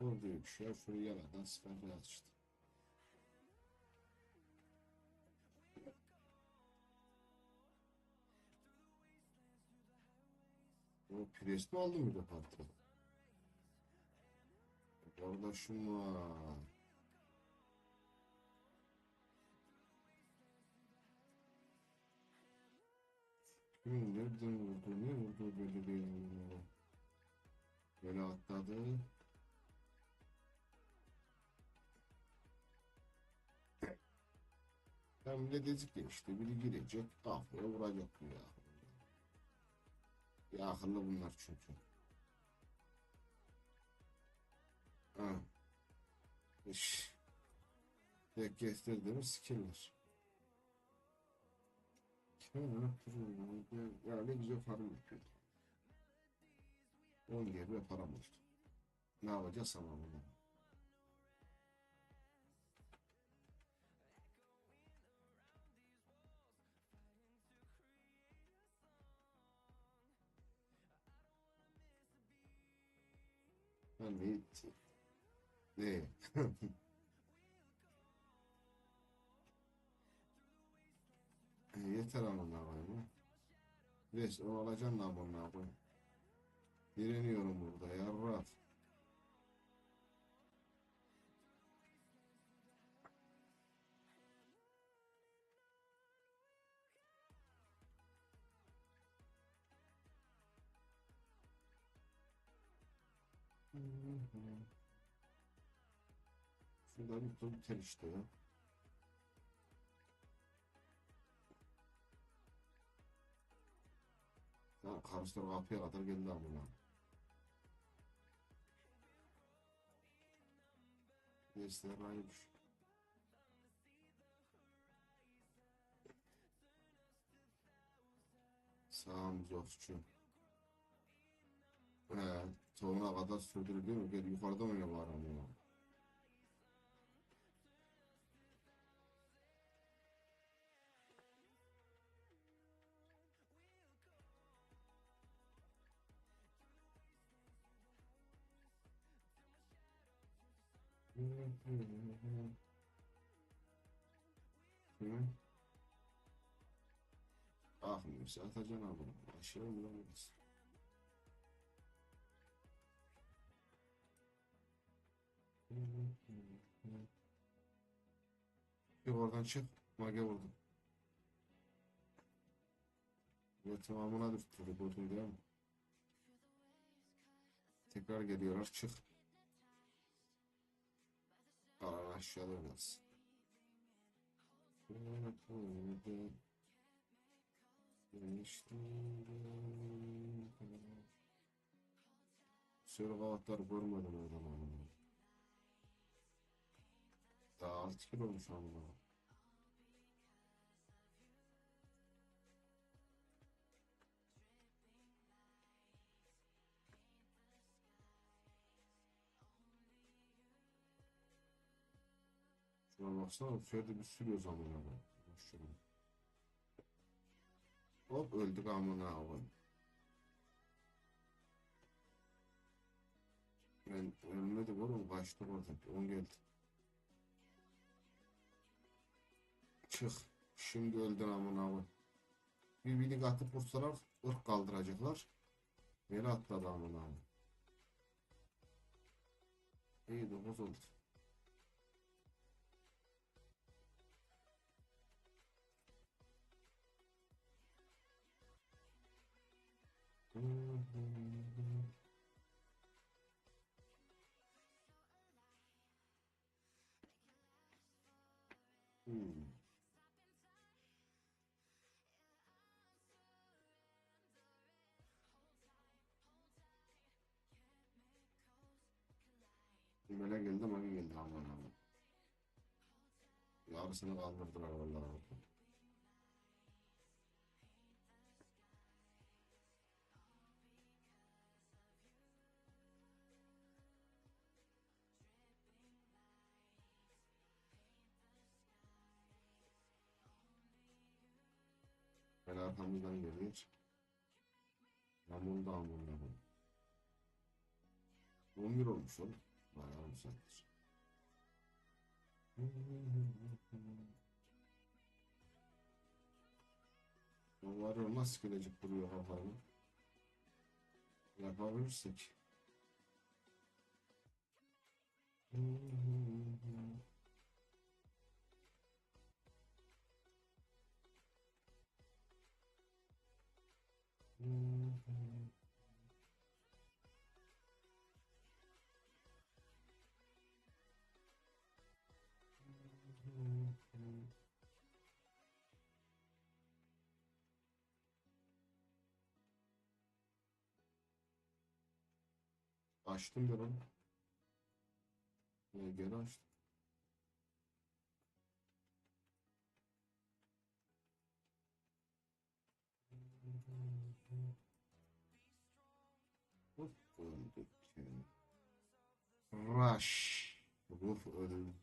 Gördüğü bir şey yaladan sıkacağız işte. O pres mi aldı mı da patron? Kardeşim var. Kimin nereden vurdu, ne vurdu belli değil. Böyle atladı. Hem ne dedik ya işte biri girecek kafaya vuracak bu ya. Ya akıllı bunlar çünkü. Ha. İş. Tek kestirdiğimiz skiller. Ya ne güzel farm yapıyordu. 10 gibi param oldu. Ne yapacağız ama bunu? Ben ne Ne? E, yeter amına koyayım. Res o alacaksın lan amına koyayım. Direniyorum burada yarraf. Bir tur biter işte ya. Ya karşılar kapıya kadar geldi amına. Neyse raymış. Sağım Zofçu. Sonuna kadar sürdürür değil mi? Gel yukarıda oyna var amına. Hı? Akmıyorsa atacaksın abi. Aşağı bulamayız. Oradan çık. Mage vurdum. Ve tamamına düştü. Reboot'un değil mi? Tekrar geliyorlar. Çık. Karar aşağıda olmaz. Sürü kavatları görmedim o zaman. Daha 6 kilo olmuş ama. Şuna baksana şöyle bir sürüyor zamanla. Şuna. Hop öldük amına koyayım. Ben ölmedim oğlum kaçtım oradan. On geldi. Çık. Şimdi öldün amına koyayım. Bir bilik atıp vursalar ırk kaldıracaklar. Beni atladı amına koyayım. İyi dokuz oldu. Hmm. Yarısını kaldırdılar vallahi. Ben arkamızdan geliyor. Yağmur da bu. 11 olmuş oğlum. Bayağı ya nasıl gelecek duruyor kafayı. Yapabilirsek. Açtım ben onu. Ee, geri açtım. Ruh öldü. Rush. Ruh öldü.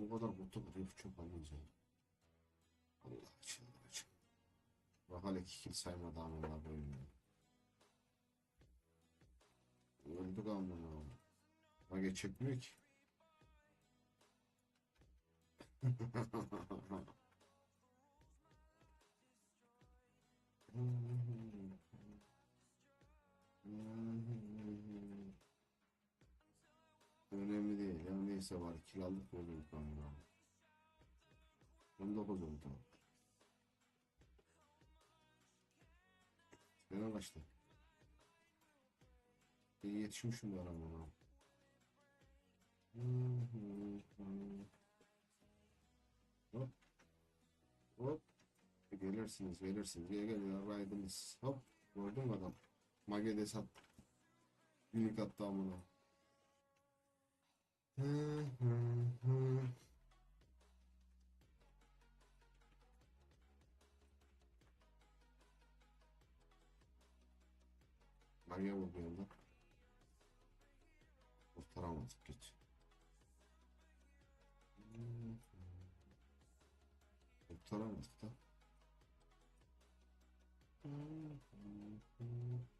O kadar mutlu bu herif çok anlayacağım. Allah çıldıracağım. Bak hala iki kill saymadı amına ya. Öldük amına. Mage çekmiyor ki. Önemli neyse var. Kiralık oluyor amına. 19 oldu. Neden kaçtı? İyi yetişmişim bu arama. Hop. Hop. Gelirsiniz, gelirsiniz. Gel gel yaraydınız. Hop. Gördün mü adam? Mage'de sat. Günlük attı amına. Maria wygląda. Powtarzam odkryć. Powtarzam odkryć. Mm-hmm.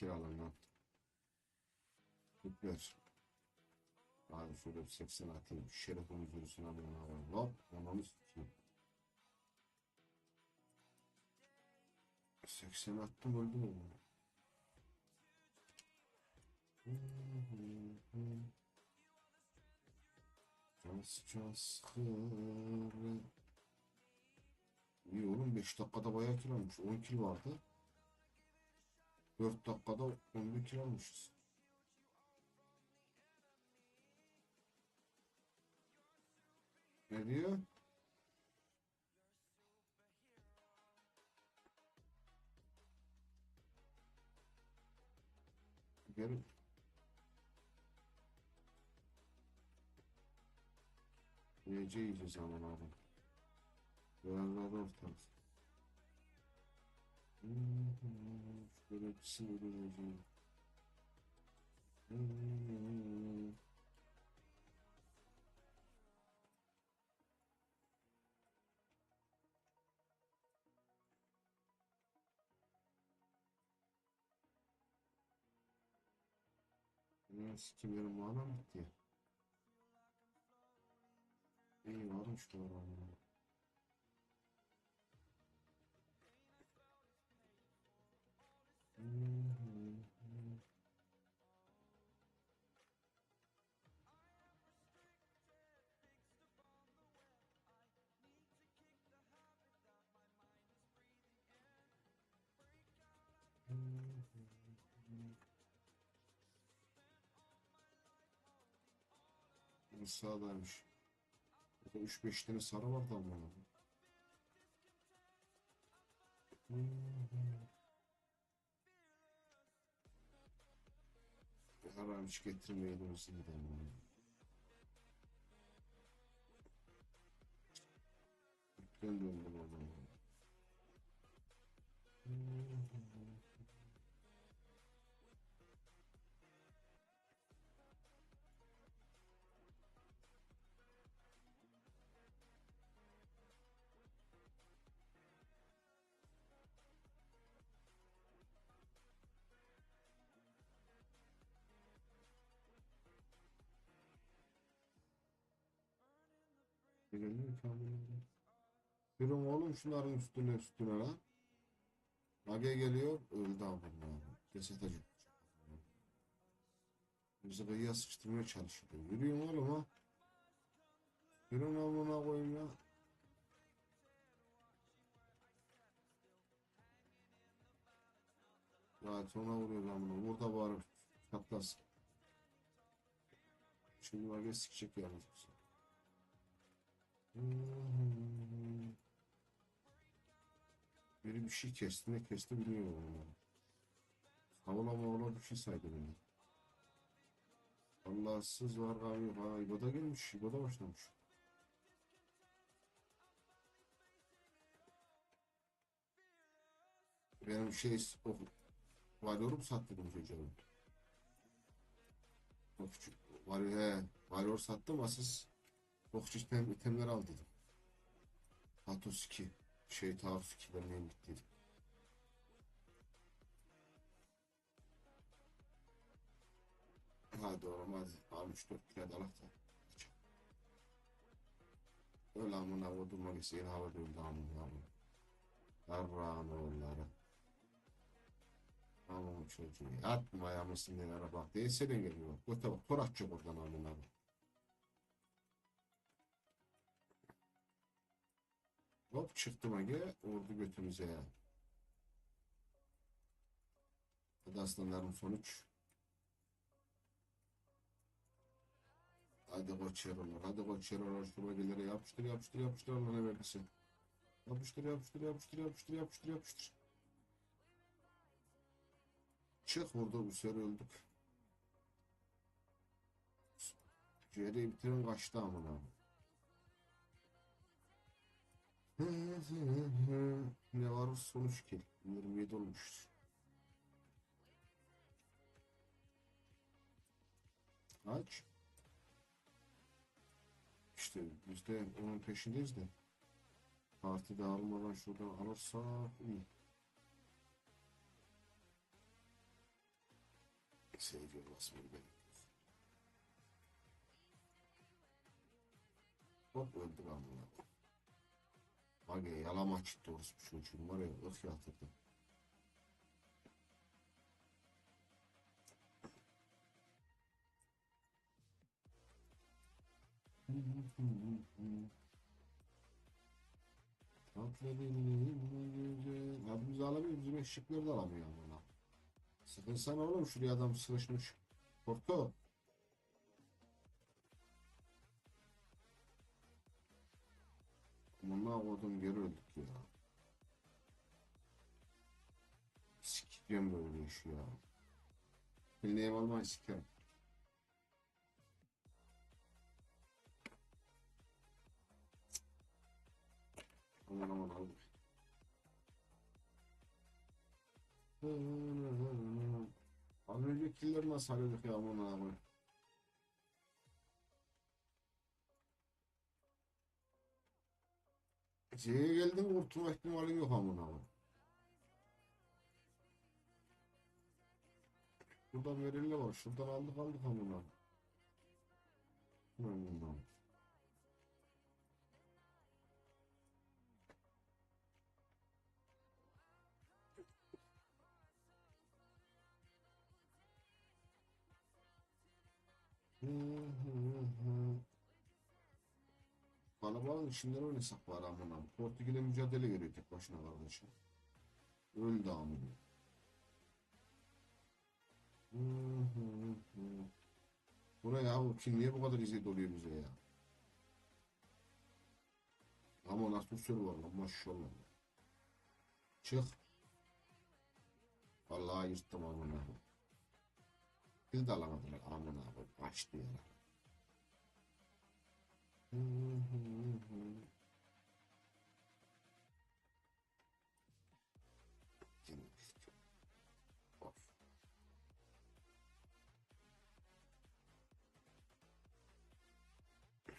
Geç. Kurtaramadık da. Hadi kiralan lan. Tüpler. Hadi şöyle bir 80 atayım. Şerefimiz yürüsün alayım abi. Hop. Ananı sikeyim. 80 attım öldüm onu. Cas cas. İyi oğlum 5 dakikada bayağı kill almış. 10 kill vardı. 4 dakikada 11 kill almışız. Ne diyor? Geri. Nece yiyeceğiz zaman abi. Biraz daha da ortalık. Şöyle bir sinirleneceğim. Ya sikim benim manam bitti. İyi varmış bu arada. Sağdaymış. Burada 3-5 tane sarı vardı ama. Haram hiç getirmeyelim o sinirden. Ben döndüm oradan. Geliyor ki amına. Oğlum şunların üstüne üstüne lan. Mage geliyor öldü amına. Ceset acı. Bizi kıyıya sıkıştırmaya çalışıyor. Yürüyün oğlum ha. Yürüyün amına koyayım ya. Ya sonra vuruyor amına. Burada bağırıp patlasın. Şimdi Mage sikecek yalnız bizi. Biri bir şey kesti ne kesti bilmiyorum ama. Savula mavula bir şey saydı beni. Allahsız var yok. Ha İbo'da gelmiş. İbo'da başlamış. Benim şey o varıyorum sattım çocuğa. O küçük var he varıyor sattım asız o küçük item, itemleri al dedim. Atos 2 şey taarruz 2'lerine gittiydim. Hadi oğlum hadi. Almış 4 kilo dalak da. Öyle amına kodurma gitse yine hava döndü amına amına. Yarrağın oğulları. Aman çocuğu. Atma ya mısın nelere bak. Değilse de geliyor. Göte bak. Tor atacak oradan amına. amına. Hop çıktım Ege. Vurdu götümüze ya. Hadi aslanlarım sonuç. Hadi koç yarılar. Hadi koç yarılar. Şu bölgelere yapıştır yapıştır yapıştır Allah ne verdiyse. Yapıştır yapıştır yapıştır yapıştır yapıştır yapıştır. Çık vurdu bu sefer öldük. Ciğeri bitiren kaçtı amına. Ne var sonuç ki 27 olmuştur. Kaç? İşte biz de onun peşindeyiz de. Parti dağılmadan şuradan alırsak iyi. Seyirciye basmayı benim. Hop öldü amına. Aga yalama çıktı orası bu çocuğun var ya ıh yatırdı. Güzel. Abimizi alamıyor, bizim eşekleri de alamıyor amına. Sıkınsana oğlum şuraya adam sıkışmış. Porto. Amına kodum geri öldük ya. Sikeceğim böyle iş ya. Bildiğim olmayı sikerim. Aman aman aman. Az önce killer nasıl halledik ya aman aman. Şeye geldin kurtulma ihtimalin yok aman aman. Buradan verildi var. Şuradan aldık aldık aman aman. Aman Kalabalığın içinden oynasak var amına. Portekiz'le mücadele veriyor tek başına kardeşim. Öldü amına. Bu ne ya? Bu kim niye bu kadar izledi oluyor bize ya? Ama nasıl sür var lan maşallah. Çık. Vallahi yırttım amına. Biz de alamadılar amına. Açtı ya.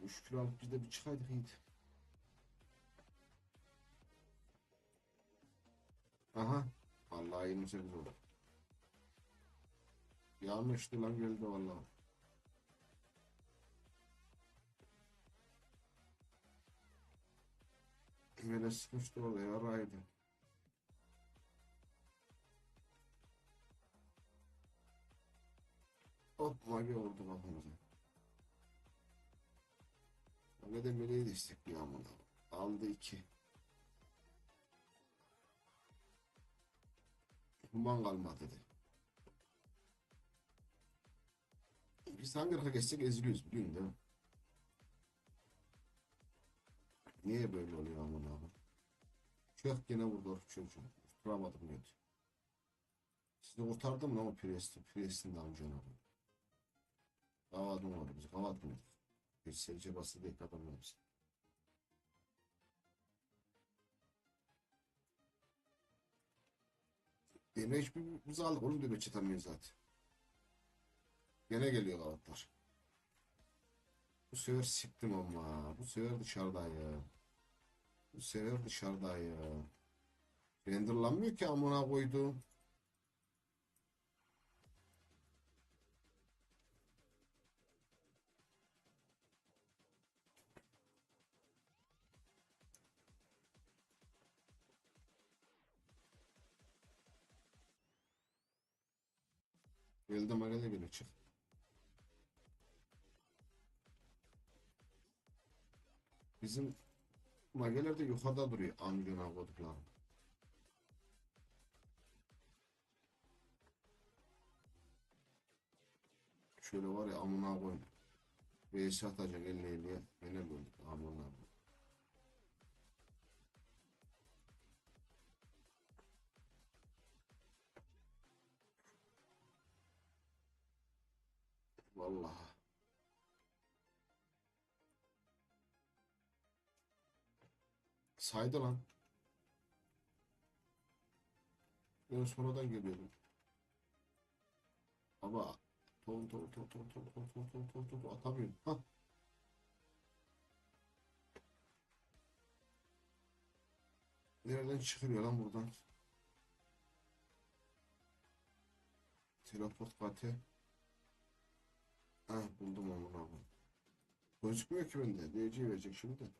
Üç kilo alıp bir çıkaydık iyiydi. Aha. Vallahi 28 oldu. Yanlıştı lan geldi vallahi. Böyle sıkıştı orada yaraydı. Hop mage oldu kafamıza. Ne de meleği destekliyor amına. Aldı iki. Human kalmadı dedi. Biz hangi ırka geçsek eziliyoruz biliyorsun değil mi? Niye böyle oluyor amına abi? Çok gene vurdu orası çocuğu. Tutturamadım götü. Sizi kurtardım lan o Priest'i. Priest'in de amcana abi. Kavadım var biz. Kavat mıydık? Bir serice bası değil adamlar biz. Deme hiçbir biz aldık oğlum deme çıtamıyor zaten. Gene geliyor kavatlar. Bu sefer siktim ama. Bu sefer dışarıda ya. Bu sefer dışarıda ya. Renderlanmıyor ki amına koydum. Elde magale bile çık. Bizim mageler de yukarıda duruyor amcına koyduklarım. Şöyle var ya amına koyun. VS atacak eline eline. Gene öldük amına koyun. Vallahi. Saydı lan. Ben sonradan geliyordum. Ama ton ton ton ton ton ton ton ton ton ton atamıyorum. Hah. Nereden çıkıyor lan buradan? Teleport kate. Ha buldum onu abi. Gözükmüyor ki bende. DC verecek şimdi.